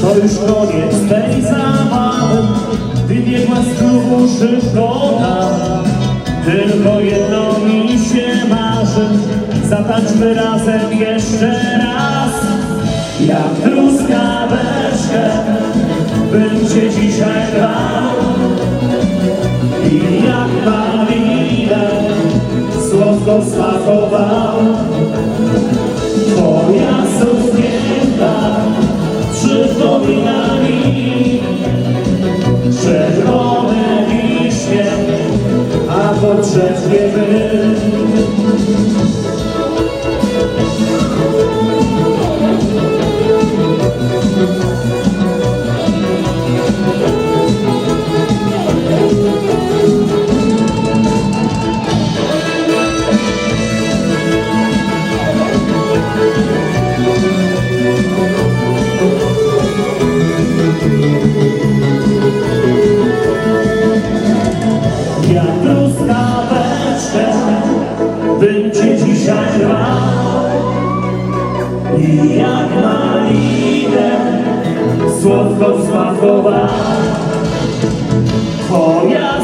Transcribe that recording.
To już koniec tej zabawy Wybiegła z klubu szybkota Tylko jedno mi się marzy. Zatańczmy razem jeszcze raz. Jak truskaweczkę Bym cię dzisiaj brał. I jak malinę Słodko smakował Twoja co przetrwiemy i jak malinę słodko smakował. Twoja